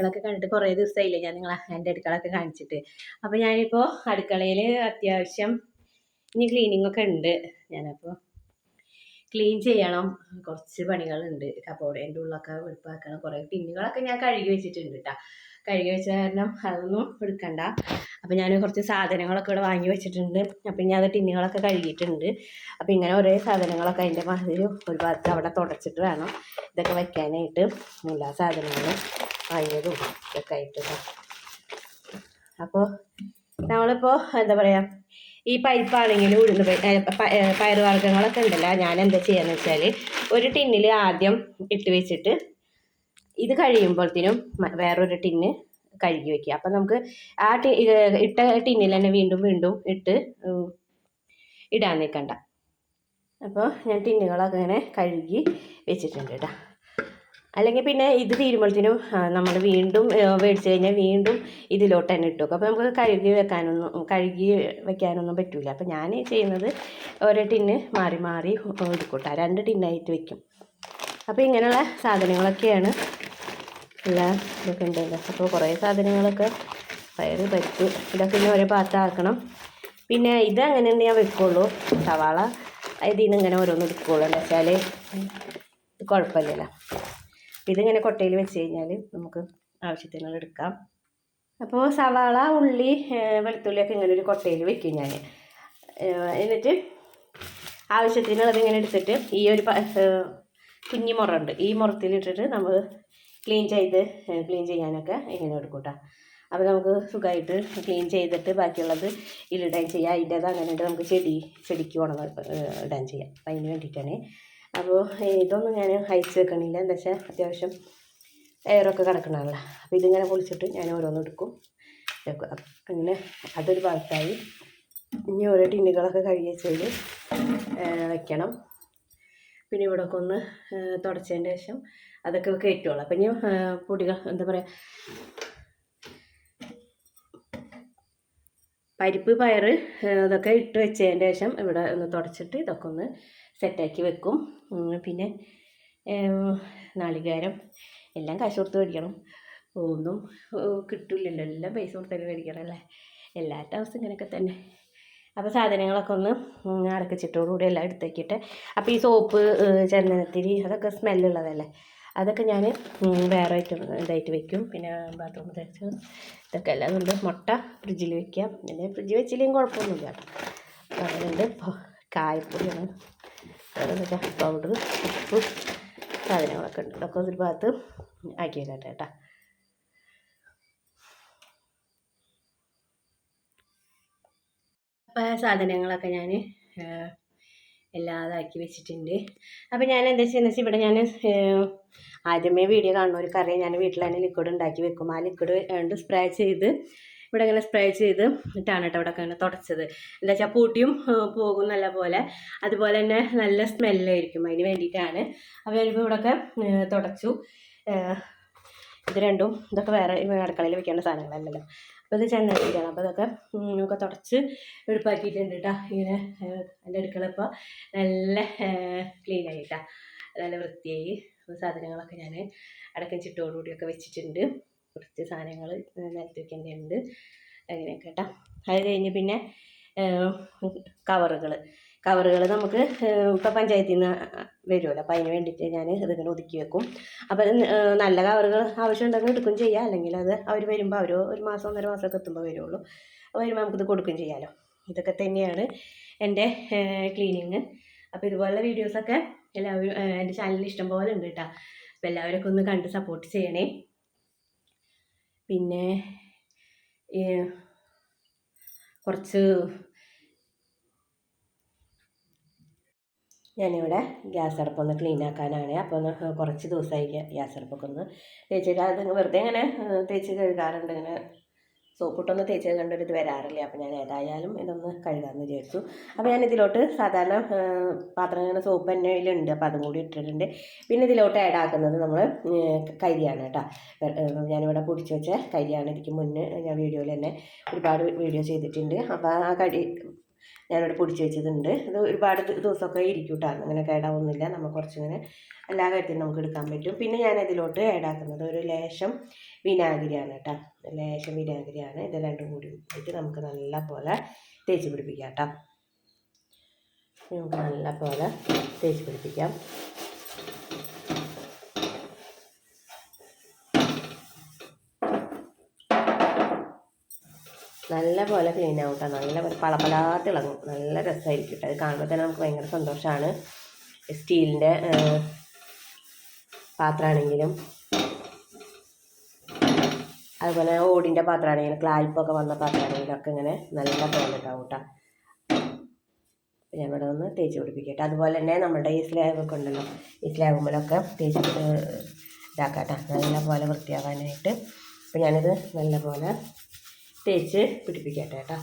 അടുക്കളൊക്കെ കണ്ടിട്ട് കുറേ ദിവസമായില്ലേ ഞാൻ നിങ്ങളെ എന്റെ അടുക്കളൊക്കെ കാണിച്ചിട്ട്. അപ്പോൾ ഞാനിപ്പോൾ അടുക്കളയിൽ അത്യാവശ്യം ഇനി ക്ലീനിങ് ഒക്കെ ഉണ്ട്. ഞാനപ്പോൾ ക്ലീൻ ചെയ്യണം. കുറച്ച് പണികളുണ്ട്. കപ്പോടേന്റെ ഉള്ളൊക്കെ വെളുപ്പാക്കണം കുറേ ടിന്നുകളൊക്കെ ഞാൻ കഴുകി വെച്ചിട്ടുണ്ട് കേട്ടോ കഴുകി വെച്ച കാരണം അതൊന്നും എടുക്കണ്ട. അപ്പം ഞാൻ കുറച്ച് സാധനങ്ങളൊക്കെ ഇവിടെ വാങ്ങി വെച്ചിട്ടുണ്ട്. അപ്പം ഞാൻ അത് ടിന്നുകളൊക്കെ കഴുകിയിട്ടുണ്ട്. അപ്പം ഇങ്ങനെ ഒരേ സാധനങ്ങളൊക്കെ അതിന്റെ മാതിരി ഒരു ഭാഗത്ത് അവിടെ തുടച്ചിട്ട് വേണം ഇതൊക്കെ വെക്കാനായിട്ട് എല്ലാ സാധനങ്ങളും. വാങ്ങിയതും ഒക്കെ ആയിട്ട് അപ്പോൾ നമ്മളിപ്പോൾ എന്താ പറയുക ഈ പരിപ്പാണെങ്കിലും ഉഴുന്ന് പയറുവർഗങ്ങളൊക്കെ ഉണ്ടല്ലോ ഞാൻ എന്താ ചെയ്യാന്ന് വെച്ചാൽ ഒരു ടിന്നിൽ ആദ്യം ഇട്ട് വെച്ചിട്ട് ഇത് കഴിയുമ്പോഴത്തേനും വേറൊരു ടിന്ന് കഴുകി വെക്കുക. അപ്പം നമുക്ക് ആ ടി ഇട്ട ടിന്നിൽ തന്നെ വീണ്ടും വീണ്ടും ഇട്ട് ഇടാൻ നിൽക്കണ്ട. അപ്പോൾ ഞാൻ ടിന്നുകളൊക്കെ ഇങ്ങനെ കഴുകി വെച്ചിട്ടുണ്ട് കേട്ടോ അല്ലെങ്കിൽ പിന്നെ ഇത് തീരുമ്പോഴത്തേനും നമ്മൾ വീണ്ടും മേടിച്ച് കഴിഞ്ഞാൽ വീണ്ടും ഇതിലോട്ട് തന്നെ ഇട്ടു അപ്പോൾ നമുക്ക് കഴുകി വെക്കാനൊന്നും കഴുകി വെക്കാനൊന്നും പറ്റില്ല അപ്പോൾ ഞാൻ ചെയ്യുന്നത് ഓരോ ടിന്ന് മാറി മാറി എടുക്കൂട്ടാ രണ്ട് ടിന്നായിട്ട് വെക്കും. അപ്പോൾ ഇങ്ങനെയുള്ള സാധനങ്ങളൊക്കെയാണ് എല്ലാ ഇതൊക്കെ ഉണ്ടല്ലോ. അപ്പോൾ കുറേ സാധനങ്ങളൊക്കെ പയറ് പരിപ്പ് ഇതൊക്കെ ഇനി ഓരോ പാത്രമാക്കണം. പിന്നെ ഇത് അങ്ങനെ ഞാൻ വെക്കുള്ളൂ. സവാള ഇതിൽ നിന്ന് ഇങ്ങനെ ഓരോന്ന് എടുക്കുള്ളൂ. എന്താ വെച്ചാൽ കുഴപ്പമില്ലല്ലോ. ഇതിങ്ങനെ കൊട്ടയിൽ വെച്ച് കഴിഞ്ഞാൽ നമുക്ക് ആവശ്യത്തിനുള്ള എടുക്കാം. അപ്പോൾ സവാള ഉള്ളി വെളുത്തുള്ളിയൊക്കെ ഇങ്ങനെ ഒരു കൊട്ടയിൽ വെക്കും ഞാൻ എന്നിട്ട് ആവശ്യത്തിനുള്ളത് ഇങ്ങനെ എടുത്തിട്ട് ഈ ഒരു കുഞ്ഞി മുറ കുഞ്ഞി മുറണ്ട് ഈ മുറത്തിലിട്ടിട്ട് നമ്മൾ ക്ലീൻ ചെയ്ത് ക്ലീൻ ചെയ്യാനൊക്കെ ഇങ്ങനെ എടുക്കും അപ്പോൾ നമുക്ക് സുഖമായിട്ട് ക്ലീൻ ചെയ്തിട്ട് ബാക്കിയുള്ളത് ഇതിലിടാൻ ചെയ്യാം. അതിന്റേത് അങ്ങനെ നമുക്ക് ചെടി ചെടിക്ക് ഉണങ്ങ ഇടാൻ ചെയ്യാം. അപ്പം അതിന് വേണ്ടിയിട്ടാണ് അപ്പോൾ ഇതൊന്നും ഞാൻ അയച്ച് വെക്കണില്ല. എന്താ വെച്ചാൽ അത്യാവശ്യം എയറൊക്കെ കിടക്കണമല്ലോ അപ്പോൾ ഇതിങ്ങനെ പൊളിച്ചിട്ട് ഞാൻ ഓരോന്ന് എടുക്കും. അങ്ങനെ അതൊരു ഭാഗത്തായി. ഇനി ഓരോ ടിന്നുകളൊക്കെ കഴുകി വെച്ചതിൽ വെക്കണം. പിന്നെ ഇവിടെ ഒക്കെ ഒന്ന് തുടച്ചതിന്റെ ശേഷം അതൊക്കെ കയറ്റുള്ളൂ അപ്പം ഇനി പൊടികൾ എന്താ പറയുക പരിപ്പ് പയറ് അതൊക്കെ ഇട്ട് വെച്ചതിന്റെ ശേഷം ഇവിടെ ഒന്ന് തുടച്ചിട്ട് ഇതൊക്കെ ഒന്ന് സെറ്റാക്കി വെക്കും. പിന്നെ നാളികേരം എല്ലാം കാശ് കൊടുത്ത് മേടിക്കണം. ഒന്നും കിട്ടില്ലല്ലോ. എല്ലാം പൈസ കൊടുത്തന്നെ മേടിക്കണം അല്ലേ? എല്ലാത്ത അവസ്ഥ ഇങ്ങനെയൊക്കെ തന്നെ. അപ്പോൾ സാധനങ്ങളൊക്കെ ഒന്ന് അടക്കച്ചിട്ടോടുകൂടി എല്ലാം എടുത്തേക്കിട്ട്. അപ്പോൾ ഈ സോപ്പ് ചന്ദനത്തിരി അതൊക്കെ സ്മെല്ലുള്ളതല്ലേ? അതൊക്കെ ഞാൻ വേറെ ഐറ്റം ഇതായിട്ട് വെക്കും. പിന്നെ ബാത്റൂമിൽ തേച്ച് ഇതൊക്കെ എല്ലാം ഉണ്ട് മുട്ട ഫ്രിഡ്ജിൽ വെക്കാം. പിന്നെ ഫ്രിഡ്ജിൽ വെച്ചില്ലെങ്കിൽ കുഴപ്പമൊന്നുമില്ല. കേട്ടോ അങ്ങനെയുണ്ട് കായപ്പൊടിയാണ് എന്താ പൗഡർ ഉപ്പ് സാധനങ്ങളൊക്കെ ഉണ്ട്. ഇതൊക്കെ ഒരു ഭാഗത്ത് ആക്കി വെക്കട്ടെ കേട്ടോ. അപ്പോൾ സാധനങ്ങളൊക്കെ ഞാൻ എല്ലാം അതാക്കി വെച്ചിട്ടുണ്ട്. അപ്പോൾ ഞാൻ എന്താ ചെയ്യുന്നത് വെച്ചാൽ ഇവിടെ ഞാൻ ആദ്യമേ വീഡിയോ കാണുന്ന ഒരു കറി ഞാൻ വീട്ടിൽ തന്നെ ലിക്വിഡ് ഉണ്ടാക്കി വെക്കും. ആ ലിക്വിഡ് സ്പ്രേ ചെയ്ത് ഇവിടെ ഇങ്ങനെ സ്പ്രേ ചെയ്ത് ഇട്ടാണ് കേട്ടോ ഇവിടെ ഇങ്ങനെ തുടച്ചത്. എന്താ വെച്ചാൽ പൂട്ടിയും പോകും നല്ല പോലെ. അതുപോലെ തന്നെ നല്ല സ്മെല്ലായിരിക്കും അതിന് വേണ്ടിയിട്ടാണ്. അപ്പോൾ ഞാനിപ്പോൾ ഇവിടെയൊക്കെ തുടച്ചു. ഇത് രണ്ടും ഇതൊക്കെ വേറെ അടുക്കളയിൽ വെക്കേണ്ട സാധനങ്ങളല്ലല്ലോ. അപ്പോൾ ഇത് ചെന്നൈയിലാണ് അപ്പോൾ ഇതൊക്കെ ഒക്കെ തുടച്ച് എടുപ്പാക്കിയിട്ടുണ്ട് കേട്ടോ. ഇങ്ങനെ എന്റെ അടുക്കള ഇപ്പോൾ നല്ല ക്ലീൻ ആയിട്ടാ. നല്ല വൃത്തിയായി. സാധനങ്ങളൊക്കെ ഞാൻ അടക്കം ചിട്ടോടുകൂടിയൊക്കെ വെച്ചിട്ടുണ്ട്. കുറച്ച് സാധനങ്ങൾ നിരത്തി വെക്കേണ്ടതുണ്ട് അങ്ങനെയൊക്കെ കേട്ടോ അത് കഴിഞ്ഞ് പിന്നെ കവറുകൾ കവറുകൾ നമുക്ക് ഇപ്പോൾ പഞ്ചായത്തിൽ നിന്ന് വരുമല്ലോ അപ്പോൾ അതിന് വേണ്ടിയിട്ട് ഞാൻ ഇതിങ്ങനെ ഒതുക്കി വെക്കും. അപ്പോൾ നല്ല കവറുകൾ ആവശ്യമുണ്ടെങ്കിൽ എടുക്കും ചെയ്യാം. അല്ലെങ്കിൽ അത് അവർ വരുമ്പോൾ അവർ ഒരു മാസം ഒന്നര മാസമൊക്കെ എത്തുമ്പോൾ വരുള്ളൂ. അപ്പോൾ വരുമ്പോൾ നമുക്കിത് കൊടുക്കും ചെയ്യാമല്ലോ ഇതൊക്കെ തന്നെയാണ് എന്റെ ക്ലീനിങ്. അപ്പോൾ ഇതുപോലുള്ള വീഡിയോസൊക്കെ എല്ലാവരും എന്റെ ചാനലിൽ ഇഷ്ടം പോലെ ഉണ്ട് കേട്ടോ. അപ്പോൾ എല്ലാവരൊക്കെ ഒന്ന് കണ്ട് സപ്പോർട്ട് ചെയ്യണേ. പിന്നെ കുറച്ച് ഞാനിവിടെ ഗ്യാസ് അടുപ്പൊന്ന് ക്ലീൻ ആക്കാനാണ്. അപ്പോൾ കുറച്ച് ദിവസമായി ഗ്യാസ് അടുപ്പൊക്കെ ഒന്ന് തേച്ച് വെറുതെ ഇങ്ങനെ തേച്ച് കഴുകാറുണ്ട്. ഇങ്ങനെ സോപ്പിട്ടൊന്ന് തേച്ച് കണ്ടൊരു ഇത് വരാറില്ല? അപ്പോൾ ഞാൻ ഏതായാലും ഇതൊന്ന് കഴുകാമെന്ന് വിചാരിച്ചു. അപ്പോൾ ഞാൻ ഇതിലോട്ട് സാധാരണ പാത്രം ഇങ്ങനെ സോപ്പ് ഉണ്ട് അപ്പോൾ അതും കൂടി ഇട്ടിട്ടുണ്ട്. പിന്നെ ഇതിലോട്ട് ആഡ് ആക്കുന്നത് നമ്മൾ കരിയാണ് കേട്ടോ. ഞാനിവിടെ പൊടിച്ച് വെച്ച കരിയാണ്. ഇതിക്ക് മുന്നേ ഞാൻ വീഡിയോയിൽ തന്നെ ഒരുപാട് വീഡിയോ ചെയ്തിട്ടുണ്ട്. അപ്പോൾ ആ കരി ഞാനിവിടെ പൊടിച്ച് വെച്ചതുണ്ട്. ഇത് ഒരുപാട് ദിവസമൊക്കെ ഇരിക്കും കേട്ടോ അങ്ങനെ കേടാവുന്നില്ല നമുക്ക് കുറച്ചിങ്ങനെ എല്ലാ കാര്യത്തിനും നമുക്ക് എടുക്കാൻ പറ്റും. പിന്നെ ഞാൻ ഇതിലോട്ട് ആഡാക്കുന്നത് ഒരു ലേശം വിനാഗിരിയാണ് കേട്ടോ. ലേശം വിനാഗിരിയാണ്. ഇത് രണ്ടും കൂടി ഇട്ട് നമുക്ക് നല്ല പോലെ തേച്ച് പിടിപ്പിക്കാം കേട്ടോ. നമുക്ക് നല്ല പോലെ തേച്ച് പിടിപ്പിക്കാം. നല്ല പോലെ ക്ലീൻ ആവും കേട്ടോ നല്ല പോലെ പളപലാത്ത് ഇളകും. നല്ല രസമായിരിക്കും കേട്ടോ അത് കാണുമ്പോൾ തന്നെ നമുക്ക് ഭയങ്കര സന്തോഷമാണ് സ്റ്റീലിന്റെ പാത്രമാണെങ്കിലും അതുപോലെ ഓടിന്റെ പാത്രമാണെങ്കിലും ക്ലാൽപ്പൊക്കെ വന്ന പാത്രമാണെങ്കിലും ഒക്കെ ഇങ്ങനെ നല്ല പോലെ ഉണ്ടാവും കേട്ടോ ഞാൻ ഇവിടെ ഒന്ന് തേച്ച് പിടിപ്പിക്കട്ടെ. അതുപോലെ തന്നെ നമ്മുടെ ഈ സ്ലാബൊക്കെ ഉണ്ടല്ലോ. ഈ സ്ലാബുമ്പോഴൊക്കെ തേച്ച് ഇതാക്കാം നല്ല പോലെ വൃത്തിയാവാനായിട്ട്. അപ്പോൾ ഞാനിത് നല്ല പോലെ തേച്ച് പിടിപ്പിക്കട്ടെ കേട്ടോ.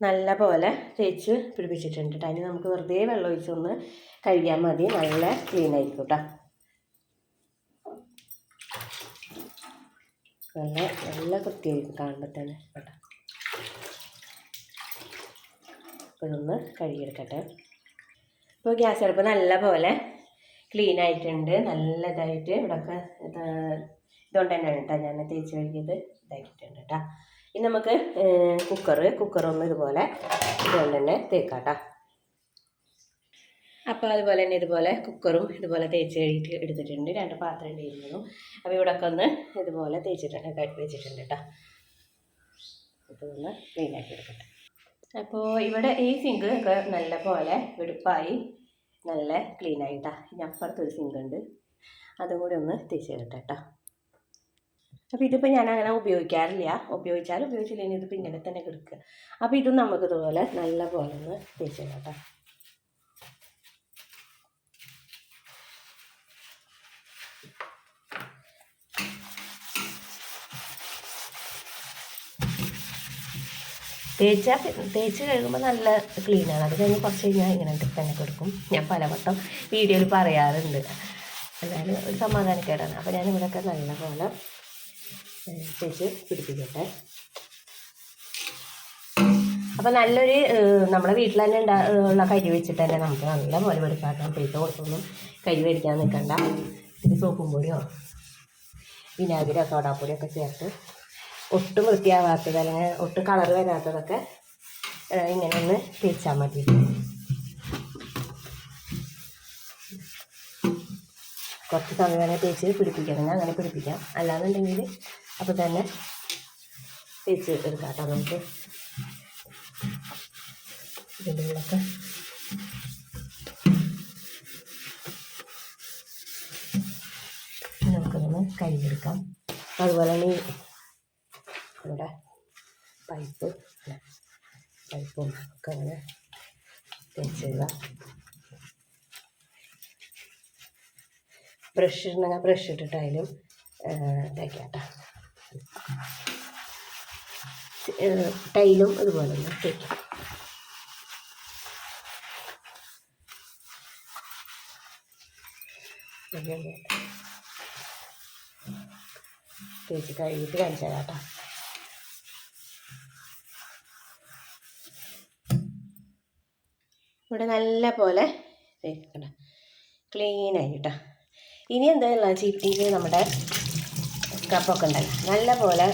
നല്ല പോലെ തേച്ച് പിടിപ്പിച്ചിട്ടുണ്ട് കേട്ടോ. അതിന് നമുക്ക് വെറുതെ വെള്ളം ഒഴിച്ചൊന്ന് കഴുകിയാൽ മതി. നല്ല ക്ലീൻ ആയിരിക്കും കേട്ടോ. നല്ല നല്ല വൃത്തിയായിരിക്കും കാണുമ്പോൾ തന്നെ കേട്ടോ. ഇപ്പോഴൊന്ന് കഴുകിയെടുക്കട്ടെ. ഇപ്പോൾ ഗ്യാസ് അടുപ്പ് നല്ല പോലെ ക്ലീൻ ആയിട്ടുണ്ട്. നല്ല ഇതായിട്ട് ഇവിടെയൊക്കെ ഇതുകൊണ്ട് തന്നെയാണ് കേട്ടോ ഞാൻ തേച്ച് കഴുകിയത്. ഇതാക്കിയിട്ടുണ്ട് കേട്ടോ. ഇനി നമുക്ക് കുക്കർ കുക്കറൊന്നും ഇതുപോലെ ഇതുകൊണ്ട് തന്നെ തേക്കാം കേട്ടോ. അപ്പോൾ അതുപോലെ തന്നെ ഇതുപോലെ കുക്കറും ഇതുപോലെ തേച്ച് കഴുകിയിട്ട് എടുത്തിട്ടുണ്ട്. രണ്ട് പാത്രം ഉണ്ടായിരുന്നതും അപ്പോൾ ഇവിടെയൊക്കെ ഒന്ന് ഇതുപോലെ തേച്ചിട്ടുണ്ട് വെച്ചിട്ടുണ്ട് കേട്ടോ. ഇതൊന്ന് ക്ലീനാക്കി എടുക്കട്ടെ. അപ്പോൾ ഇവിടെ ഈ സിങ്ക് ഒക്കെ നല്ല പോലെ വെടുപ്പായി നല്ല ക്ലീൻ ആയിട്ടാ. ഇനി അപ്പുറത്തൊരു സിങ്ക് ഉണ്ട്. അതും കൂടി ഒന്ന് തേച്ച് കേട്ടോ. കേട്ടോ അപ്പോൾ ഇതിപ്പോൾ ഞാൻ അങ്ങനെ ഉപയോഗിക്കാറില്ല. ഉപയോഗിച്ചാലും ഉപയോഗിച്ചില്ലെങ്കിൽ ഇതിപ്പോൾ ഇങ്ങനെ തന്നെ കിടക്കുക. അപ്പോൾ ഇതും നമുക്ക് ഇതുപോലെ നല്ല പോലെ ഒന്ന് തേച്ച് കേട്ടോ. തേച്ചാൽ തേച്ച് കഴുകുമ്പോൾ നല്ല ക്ലീനാണ് അത് കഴിഞ്ഞ് കുറച്ച് കഴിഞ്ഞാൽ ഇങ്ങനെ തന്നെ കൊടുക്കും. ഞാൻ പലവട്ടം വീഡിയോയിൽ പറയാറുണ്ട്. എന്നാലും ഒരു സമാധാനക്കേടാണ്. അപ്പോൾ ഞാൻ ഇവിടെയൊക്കെ നല്ലപോലെ തേച്ച് പിടിപ്പിക്കട്ടെ. അപ്പം നല്ലൊരു നമ്മുടെ വീട്ടിൽ തന്നെ ഉണ്ടാ ഉള്ള കരി വെച്ചിട്ട് തന്നെ നമുക്ക് നല്ല പോലെ വെടുപ്പാക്കാം പൈസ കൊടുത്തൊന്നും കരി മേടിക്കാൻ നിൽക്കണ്ട ഇത് സോപ്പും പൊടിയോ വിനാഗിരിയോ സോഡാപ്പൊടിയോ ഒക്കെ ചേർത്ത് ഒട്ടും വൃത്തിയാവാത്തത് അല്ലെങ്കിൽ ഒട്ടും കളർ വരാത്തതൊക്കെ ഇങ്ങനെ ഒന്ന് തേച്ചാൽ മതി. കുറച്ച് സമയം വേണേൽ തേച്ച് പിടിപ്പിക്കണം അങ്ങനെ പിടിപ്പിക്കാം. അല്ലാന്നുണ്ടെങ്കിൽ അപ്പോൾ തന്നെ തേച്ച് എടുക്കാം നമുക്ക്. ഇതിന്റെ നമുക്കൊന്ന് കഴുകിയെടുക്കാം അതുപോലെ തന്നെ ഇവിടെ പൈപ്പ് പൈപ്പും ഒക്കെ അങ്ങനെ തേച്ചിടുക ബ്രഷ് ഇടണമെങ്കിൽ ബ്രഷ് ഇട്ടിട്ടായാലും തേക്കാം ടൈലും അതുപോലെ തന്നെ തേക്കാം തേച്ച് കഴുകിയിട്ട് കാണിച്ചു ഇവിടെ നല്ല പോലെ ക്ലീനായി കേട്ടോ ഇനി എന്താ ചീപ്പിക്ക് നമ്മുടെ കപ്പൊക്കെ ഉണ്ടല്ലോ. നല്ല പോലെ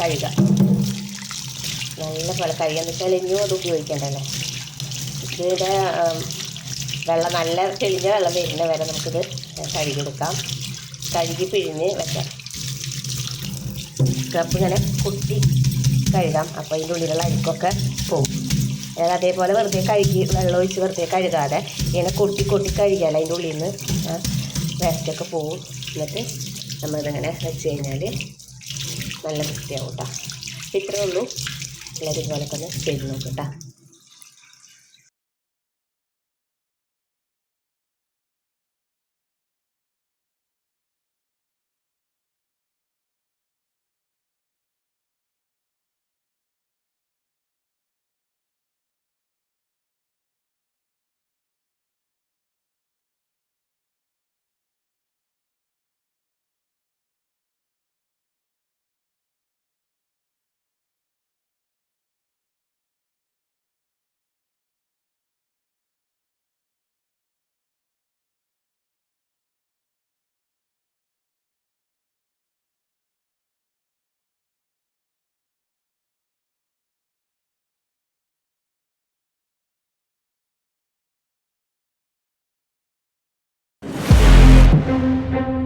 കഴുകുക നല്ല പോലെ കഴുകാന്ന് വെച്ചാൽ ഇനിയും അത് ഉപയോഗിക്കേണ്ടല്ലോ. ഇതിന്റെ വെള്ളം നല്ല തെളിഞ്ഞ വെള്ളം വരുന്ന വരെ നമുക്കിത് കഴുകിയെടുക്കാം. കഴുകി പിഴിഞ്ഞ് വെക്കാം. കപ്പ് ഇങ്ങനെ കുത്തി കഴുകാം. അപ്പോൾ അതിന്റെ ഉള്ളിലുള്ള അഴുക്കൊക്കെ പോകും. അതേപോലെ വെറുതെ കഴുകി വെള്ളം ഒഴിച്ച് വെറുതെ കഴുകാതെ ഇങ്ങനെ കൊട്ടി കൊട്ടി കഴുകിയാൽ അതിന്റെ ഉള്ളിൽ നിന്ന് വേസ്റ്റൊക്കെ പോവും. എന്നിട്ട് നമ്മളിതങ്ങനെ വെച്ച് കഴിഞ്ഞാൽ നല്ല വൃത്തിയാവും കേട്ടോ ഇത്രയേ ഉള്ളൂ. എല്ലാവരും ഇതുപോലൊക്കെ ഒന്ന് ചെയ്ത് നോക്കും കേട്ടോ കേട്ടോ